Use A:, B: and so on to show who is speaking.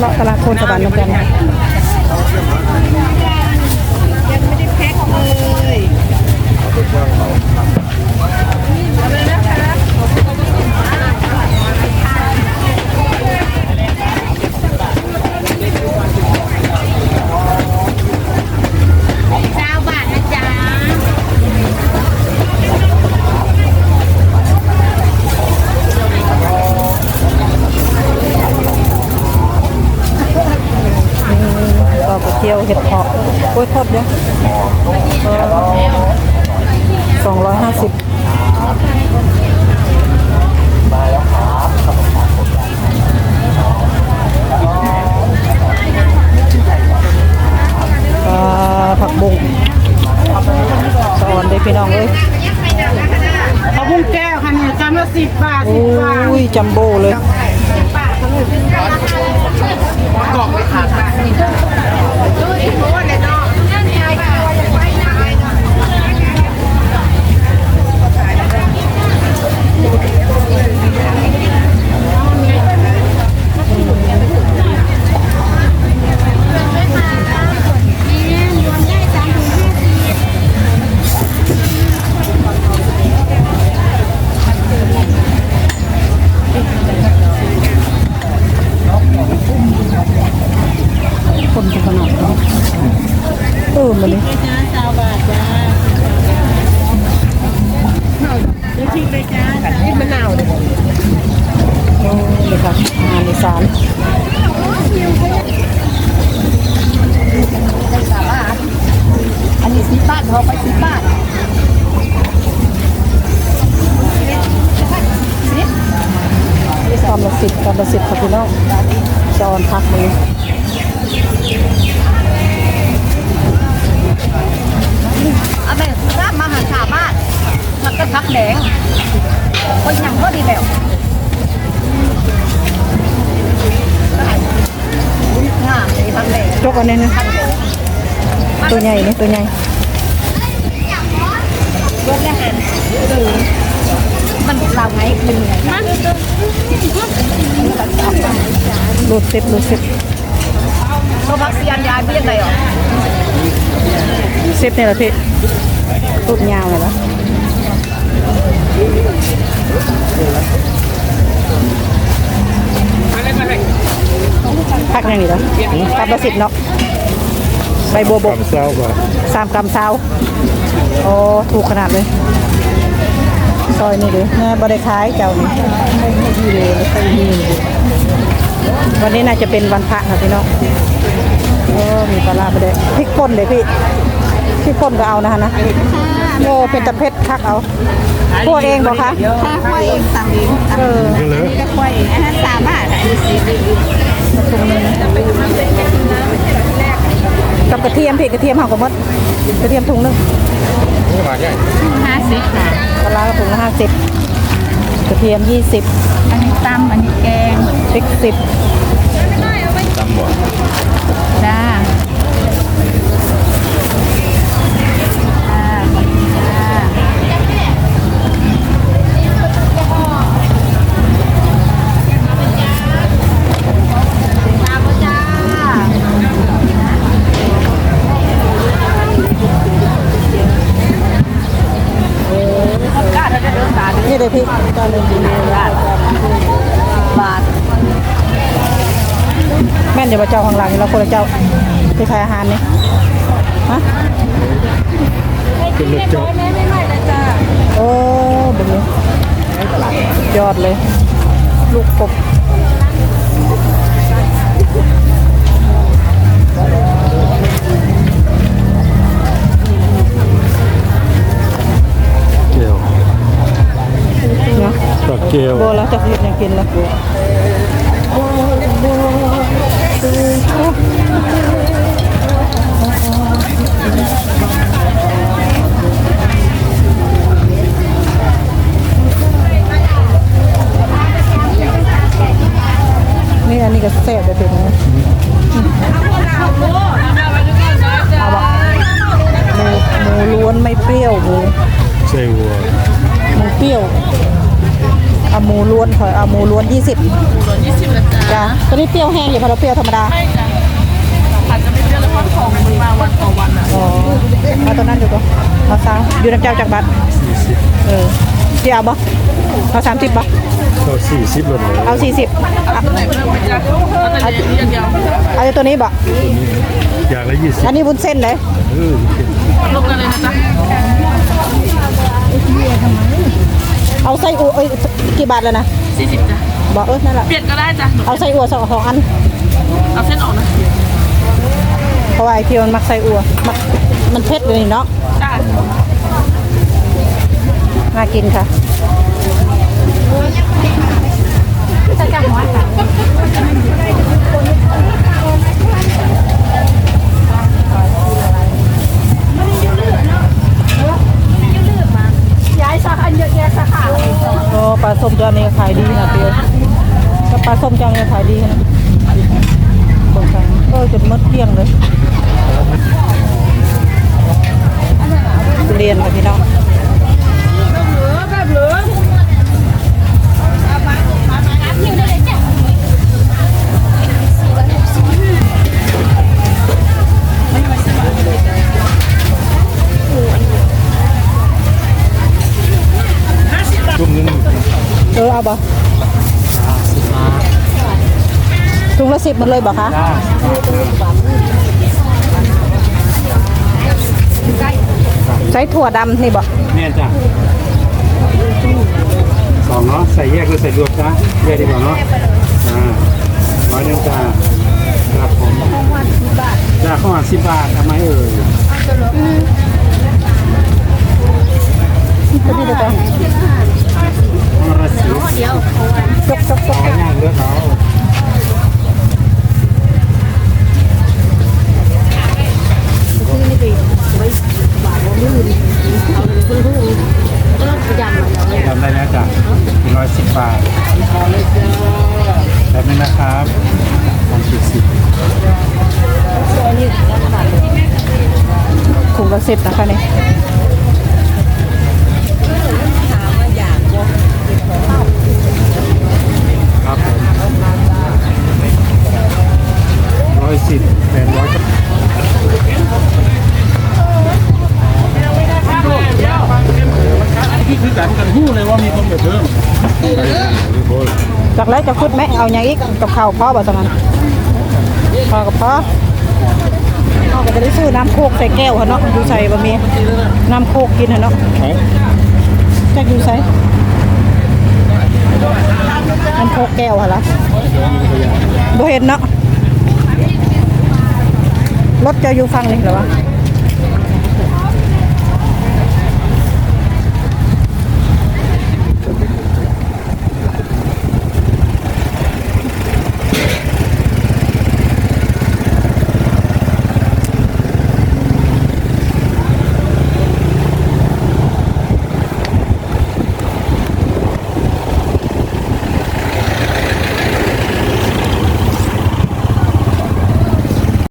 A: เลาะตลาดโพนสวรรค์น้ำกัน
B: ยังไม่ได้แพ็คเลยเจ้าบาทนะจ๊ะ
A: ก็ไป เที่ยวเห็ดเพาะกล้วยทอดเยอะสองร้อยห้าสิบผักบุ้งสอนได้พี่น้องเอ้ย
B: เอาบุ้งแก้วค่ะเนี่ยจานละสิบบาท
A: โอ
B: สิบบาท้
A: ยจัมโบ้เลย เล
B: ยจ้าที่มะนาวเลย
A: โอ้นี่ค่ะอาหารอีสาน
B: อันนี้สิบบาทพอไปสิบบาท
A: กำละสิบกำละสิบค่ะพี่น้องจอนพักมือ
B: เอาแบบราบมาหาชาวบ้านมันก็ทักแดง คนยังก็ดีแบบงามเลยทักแดง
A: จกอันนี้นะตัวใหญ่นี่ตัว
B: อ
A: เซ็บเนี่ยเหรอพี่รูดยาวเลยเหรอพักยังนี่เหรอกำละสิบเนาะใบบัวบก
C: สามเศร้าบาท
A: สามกำเช้าโอ้ถูกขนาดเลยซอยนี่เลยแม่บริขายเจ้านี่ดีเลยไม่ค่อยมีเลยวันนี้น่าจะเป็นวันพระค่ะพี่น้องโอ้มีปลาร้าไปเลยพริกป่นเลยพี่พริกป่นก็เอานะคะนะโอ้เป็นตะเพ็ดคักเอาพวกเองบอกคะ
B: ถ้าค่อยเองสั่งเอง
A: เออ
C: ก็เลย
B: ก็ค่อยเองอันนั้นสามบาทอันนี้สี่
A: กับกระเทียมพี่กระเทียมห่อกระมดกระเทียมถุงหนึง
C: บาทใหญ่
B: ห้าสิบค่ะ
A: ปลาร้ากระถุงละห้าสิบกระเทียมยี่สิบ
B: อันนี้ตำอันนี้แกง
A: พริกสิบ
C: ตำบ่
A: ม่นเดี๋ยวมาเจ้าข้างหลังเราคนละเจ้าที่ขายอาหารนี่ฮะ
C: เป็นรถเจาะ
A: โอ้เป็นไงยอดเลย ลูกกบ
C: เกลียว
A: เนาะ
C: ตักเกลียว
A: โบแล้วจะเห็นยังกินแล้ว หมูเปรี้ยวเอาหมูล้วนถอยเอาหมูล้วนยี่สิบ
B: ยี่สิบละจ้า
A: จ้ะตัวนี้เปรี้ยวแห้งอยู่พอเราเปรี้ยวธรรมดา
B: ไม่จ้ะผัดจะไม่เปรี้ยวแล้วก็ของมันมาวันต่อวันอะ
A: อ๋อเอาตัวนั้นอยู่ก็เอาซาวอยู่น้ำเจ้าจากบัตรเออเดี๋ยวเอาบ่เอาสามสิบบ่
C: ก็สี่สิบเลย
A: เอาสี่สิบ
B: เอาตัวไหนเพิ่มไหมจ๊ะเอาแต่เดียวเดียว
A: เอาตัวนี้บ่
C: อย่างละยี่สิบ
A: อันนี้วุ้นเส้นเลย
C: เออ
B: ลงกันเลยนะจ๊ะ
A: เอาไส้อั่วเอ้ยกี่บาทแล้วนะ
B: สี่สิบจ้ะ
A: บอกเออนั่นแหละ
B: เปลี่ยนก็ได้จ้ะ
A: เอาไส้อั่วสองสองอัน
B: เอาเส้นออกนะ
A: เพราะว่าไอพี่มันมักไส้อั่วมักมันเผ็ดเลยเนาะ
B: จ้ะ
A: น่ากินค่ะโอ้ปลา ส้มเจ้านี้ขายดีนะเปียวก็ปลาส้มเจ้านี้ขายดีนะบางครั้งก็จะมดเกลี้ยงเลยเรียนค่ะพี่น้อง เออเอาบ่ถุงละสิบหมันเลยบ่คะใช้ถั่วดำนี่บ่
C: เนี่ยจ้ะสองเนาะใส่แยกหรือใส่รวมจ้ะแยกดีกว่าเนาะอ่าร้อยหนึงจ้าครับผมจ้าข้าวหวานสิบบาททำไมเอ่ย
A: ตัวนี้เดี๋ยวก่ อน
C: ข้าวละสิบ
A: จกจกจก
C: เอาย่างเลือดเอาจำได้แล้วจ้ะร้อยสิบบาทแบบนี้นะครับสองสิบสิบ
A: ถุงละสิบนะคะนี่
C: ครับผมร้อยสิบแปดร้อยที่คือกันกันหู้เลยว่ามีคนแบบเดิม
A: จาก แล้วจะคุดไหมเอาอย่างอีกกับข้าวพ่อบ่ตรงนั้นพ่อกับพ่อพ่อก็จะได้ซื้อน้ำโคกใส่แก้วเหรอเนาะอยู่ใส่บะหมี่น้ำโคกกินเหรอเนาะจะอยู่ใส่น้ำโคกแก้วเหรอละบ่เห็นเนาะรถจะอยู่ฟังนี่หรอวะ